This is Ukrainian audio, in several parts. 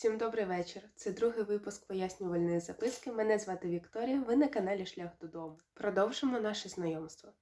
Всім добрий вечір. Це другий випуск пояснювальної записки. Мене звати Вікторія. Ви на каналі Шлях додому. Продовжимо наше знайомство.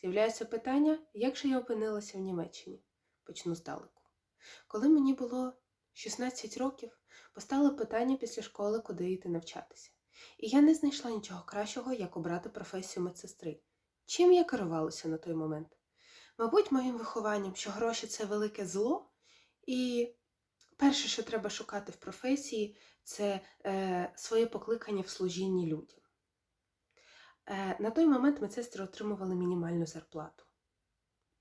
З'являється питання, як же я опинилася в Німеччині? Почну здалеку. Коли мені було 16 років, постало питання після школи, куди йти навчатися. І я не знайшла нічого кращого, як обрати професію медсестри. Чим я керувалася на той момент? Мабуть, моїм вихованням, що гроші це велике зло, і перше, що треба шукати в професії, це е, своє покликання в служінні людям. Е, на той момент медсестри отримували мінімальну зарплату.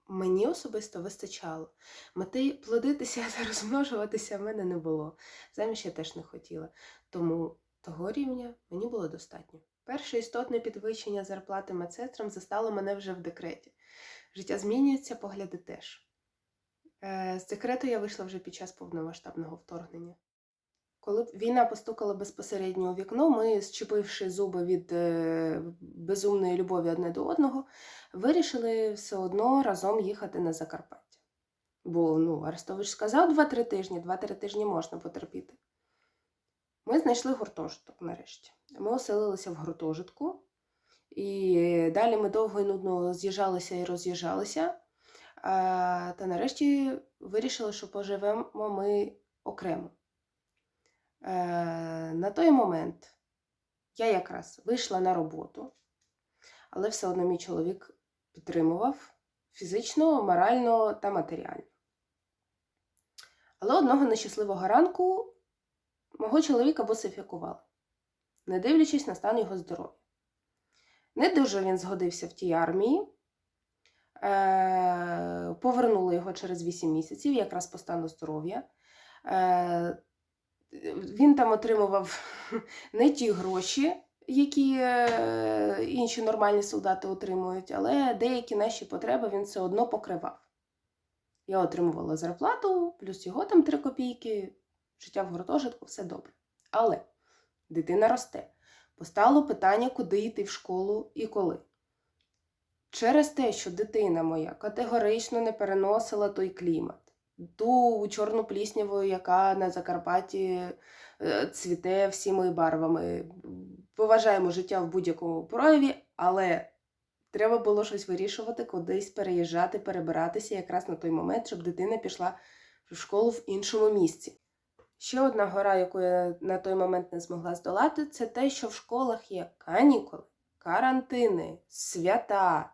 Мені особисто вистачало. Мети плодитися та розмножуватися в мене не було. Заміж я теж не хотіла. Тому того рівня мені було достатньо. Перше істотне підвищення зарплати медсестрам застало мене вже в декреті. Життя змінюється, погляди теж. Е, З декрету я вийшла вже під час повномасштабного вторгнення. Коли війна постукала безпосередньо у вікно, ми, зчепивши зуби від е, безумної любові одне до одного, вирішили все одно разом їхати на Закарпаття. Бо ну, Арестович сказав 2-3 тижні, 2-3 тижні можна потерпіти. Ми знайшли гуртожиток нарешті. Ми оселилися в гуртожитку, і далі ми довго і нудно з'їжджалися і роз'їжджалися. Та нарешті вирішили, що поживемо ми окремо. Е, На той момент я якраз вийшла на роботу, але все одно мій чоловік підтримував фізично, морально та матеріально. Але одного нещасливого ранку мого чоловіка босифікували, не дивлячись на стан його здоров'я. Не дуже він згодився в тій армії. Е, Повернули його через 8 місяців, якраз по стану здоров'я. Е, Він там отримував не ті гроші, які е, інші нормальні солдати отримують, але деякі наші потреби він все одно покривав. Я отримувала зарплату, плюс його там 3 копійки, життя в гуртожитку, все добре. Але дитина росте. Постало питання, куди йти в школу і коли. Через те, що дитина моя категорично не переносила той клімат, ту чорну плісняву, яка на Закарпатті е, цвіте всіми барвами. Поважаємо життя в будь-якому прояві, але треба було щось вирішувати, кудись переїжджати, перебиратися якраз на той момент, щоб дитина пішла в школу в іншому місці. Ще одна гора, яку я на той момент не змогла здолати, це те, що в школах є канікули, карантини, свята,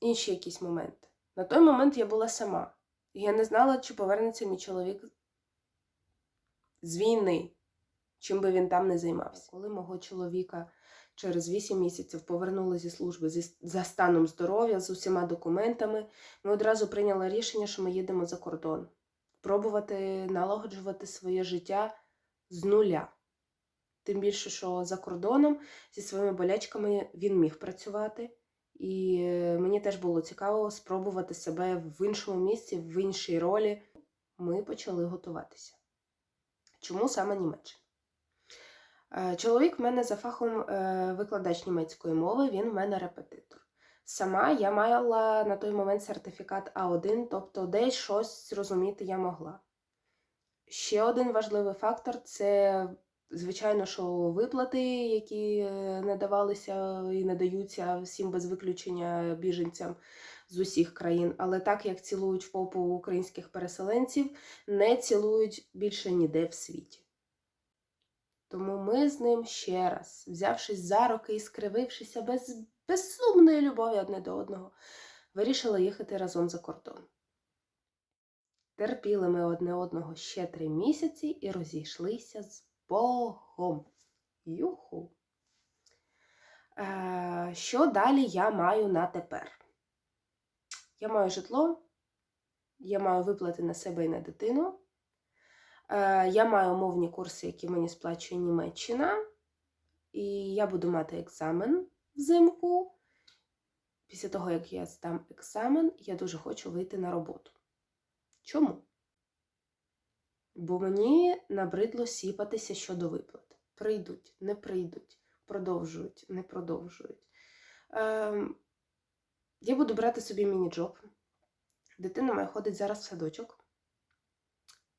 інші якісь моменти. На той момент я була сама. Я не знала, чи повернеться мій чоловік з війни, чим би він там не займався. Коли мого чоловіка через 8 місяців повернули зі служби зі, за станом здоров'я, з усіма документами, ми одразу прийняли рішення, що ми їдемо за кордон. Пробувати налагоджувати своє життя з нуля. Тим більше, що за кордоном зі своїми болячками він міг працювати. І е, мені теж було цікаво спробувати себе в іншому місці, в іншій ролі. Ми почали готуватися. Чому саме Німеччина? Е, Чоловік в мене за фахом е, викладач німецької мови, він в мене репетитор. Сама я мала на той момент сертифікат А1, тобто десь щось зрозуміти я могла. Ще один важливий фактор це, звичайно, що виплати, які е, надавалися і надаються всім без виключення біженцям з усіх країн. Але так як цілують в попу українських переселенців, не цілують більше ніде в світі. Тому ми з ним ще раз, взявшись за руки і скривившися без безсумної любові одне до одного, вирішили їхати разом за кордон. Терпіли ми одне одного ще три місяці і розійшлися з Богом. Юху. Е, що далі я маю на тепер? Я маю житло, я маю виплати на себе і на дитину. Е, я маю мовні курси, які мені сплачує Німеччина, і я буду мати екзамен взимку. Після того, як я здам екзамен, я дуже хочу вийти на роботу. Чому? Бо мені набридло сіпатися щодо виплат. Прийдуть, не прийдуть, продовжують, не продовжують. Ем, я буду брати собі міні-джоб. Дитина моя ходить зараз в садочок.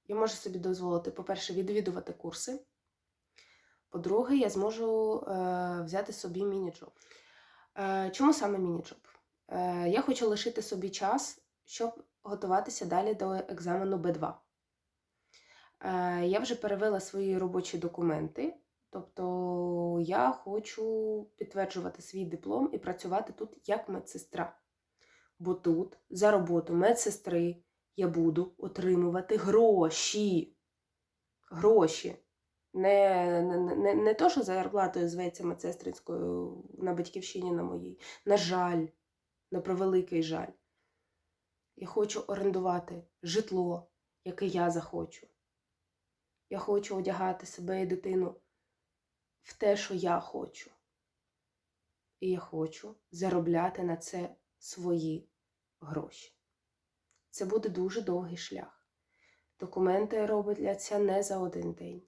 Я можу собі дозволити, по-перше, відвідувати курси. По-друге, я зможу е, взяти собі міні-джоб. Е, чому саме міні-джоб? Е, я хочу лишити собі час, щоб готуватися далі до екзамену Б2. Е, я вже перевела свої робочі документи, тобто я хочу підтверджувати свій диплом і працювати тут як медсестра. Бо тут за роботу медсестри я буду отримувати гроші. Гроші. Не, не, не, не то, що зарплатою зветься медсестринською на батьківщині на моїй. На жаль, на превеликий жаль. Я хочу орендувати житло, яке я захочу. Я хочу одягати себе і дитину в те, що я хочу. І я хочу заробляти на це свої гроші. Це буде дуже довгий шлях. Документи робляться не за один день.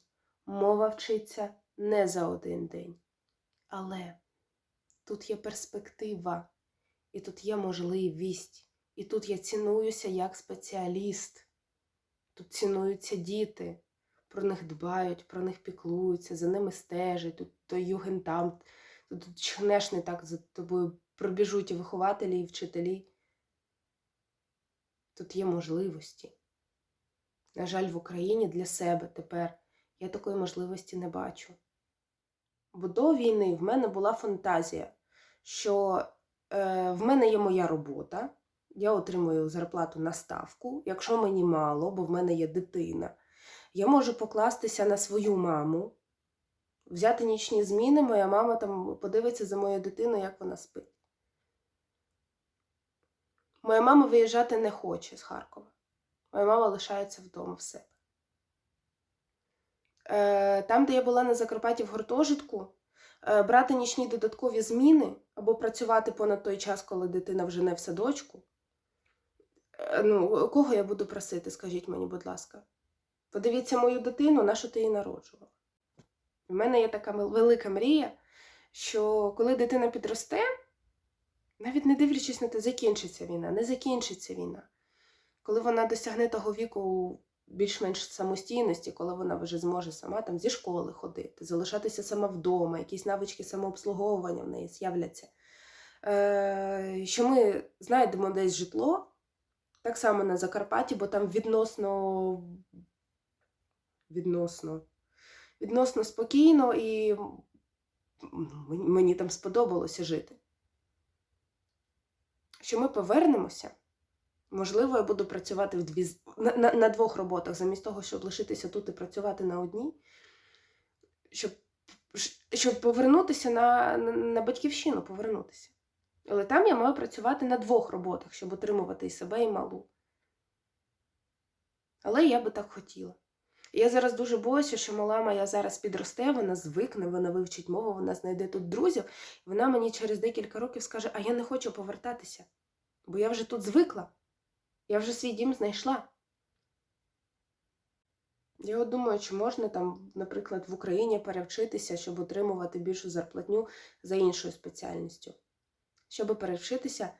Мова вчиться не за один день. Але тут є перспектива, і тут є можливість, і тут я цінуюся як спеціаліст. Тут цінуються діти, про них дбають, про них піклуються, за ними стежать, тут той югентамт, тут чхнеш не так за тобою пробіжуть і вихователі, і вчителі. Тут є можливості. На жаль, в Україні для себе тепер я такої можливості не бачу. Бо до війни в мене була фантазія, що е, в мене є моя робота, я отримую зарплату на ставку, якщо мені мало, бо в мене є дитина, я можу покластися на свою маму, взяти нічні зміни, моя мама там подивиться за моєю дитиною, як вона спить. Моя мама виїжджати не хоче з Харкова. Моя мама лишається вдома в себе. Е, Там, де я була на Закарпатті в гуртожитку, е, брати нічні додаткові зміни або працювати понад той час, коли дитина вже не в садочку. Е, Ну, кого я буду просити, скажіть мені, будь ласка. Подивіться мою дитину, на що ти її народжувала. У мене є така велика мрія, що коли дитина підросте, навіть не дивлячись на те, закінчиться війна, не закінчиться війна. Коли вона досягне того віку більш-менш самостійності, коли вона вже зможе сама там зі школи ходити, залишатися сама вдома, якісь навички самообслуговування в неї з'являться. Е, що ми знайдемо десь житло, так само на Закарпатті, бо там відносно відносно, відносно спокійно і мені- там сподобалося жити. Що ми повернемося, можливо, я буду працювати в дві, на, на, на двох роботах, замість того, щоб лишитися тут і працювати на одній, щоб, щоб повернутися на, на, на батьківщину, повернутися. Але там я маю працювати на двох роботах, щоб отримувати і себе, і малу. Але я би так хотіла. Я зараз дуже боюся, що мала моя зараз підросте, вона звикне, вона вивчить мову, вона знайде тут друзів, і вона мені через декілька років скаже, а я не хочу повертатися, бо я вже тут звикла, я вже свій дім знайшла. Я от думаю, чи можна там, наприклад, в Україні перевчитися, щоб отримувати більшу зарплатню за іншою спеціальністю. Щоб перевчитися,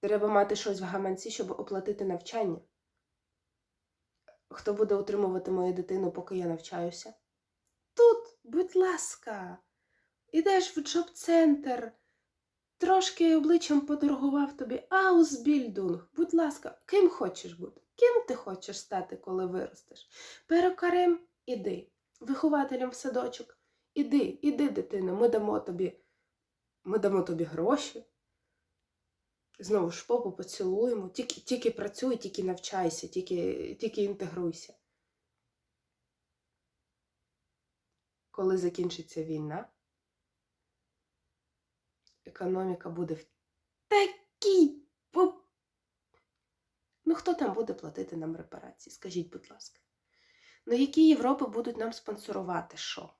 треба мати щось в гаманці, щоб оплатити навчання. Хто буде утримувати мою дитину, поки я навчаюся? Тут, будь ласка, ідеш в джоб-центр, трошки обличчям поторгував тобі Аусбільдунг. Будь ласка, ким хочеш бути? Ким ти хочеш стати, коли виростеш? Перукарем іди, вихователем в садочок. Іди, іди, дитино, ми дамо тобі, ми дамо тобі гроші. Знову ж попу поцілуємо, тільки, тільки працюй, тільки навчайся, тільки, тільки інтегруйся. Коли закінчиться війна, економіка буде в такій. Ну, хто там буде платити нам репарації? Скажіть, будь ласка. Ну, які Європи будуть нам спонсорувати що?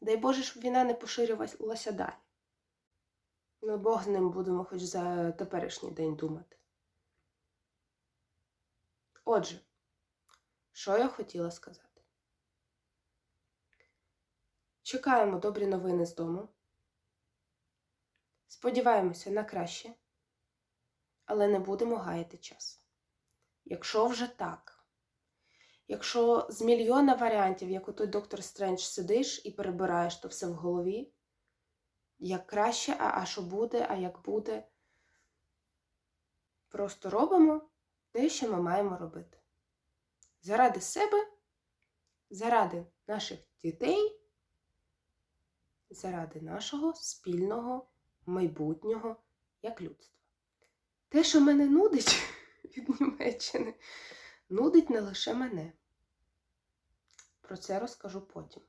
Дай Боже, щоб війна не поширювалася далі. Ну, Бог ним будемо хоч за теперішній день думати. Отже, що я хотіла сказати? Чекаємо добрі новини з дому. Сподіваємося на краще, але не будемо гаяти час. Якщо вже так. Якщо з мільйона варіантів, як у той доктор Стрендж сидиш і перебираєш то все в голові, як краще, а, а що буде, а як буде. Просто робимо те, що ми маємо робити. Заради себе, заради наших дітей, заради нашого спільного майбутнього як людства. Те, що мене нудить від Німеччини, нудить не лише мене. Про це розкажу потім.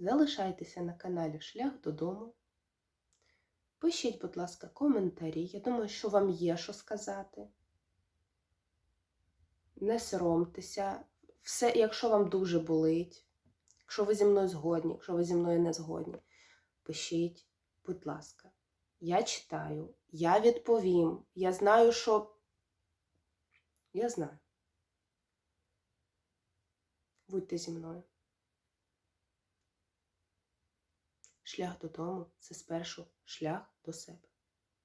Залишайтеся на каналі Шлях додому. Пишіть, будь ласка, коментарі. Я думаю, що вам є що сказати. Не соромтеся. Все, якщо вам дуже болить, якщо ви зі мною згодні, якщо ви зі мною не згодні, пишіть, будь ласка. Я читаю, я відповім. Я знаю, що. Я знаю. Будьте зі мною. Шлях додому це спершу шлях до себе.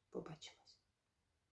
Побачимо.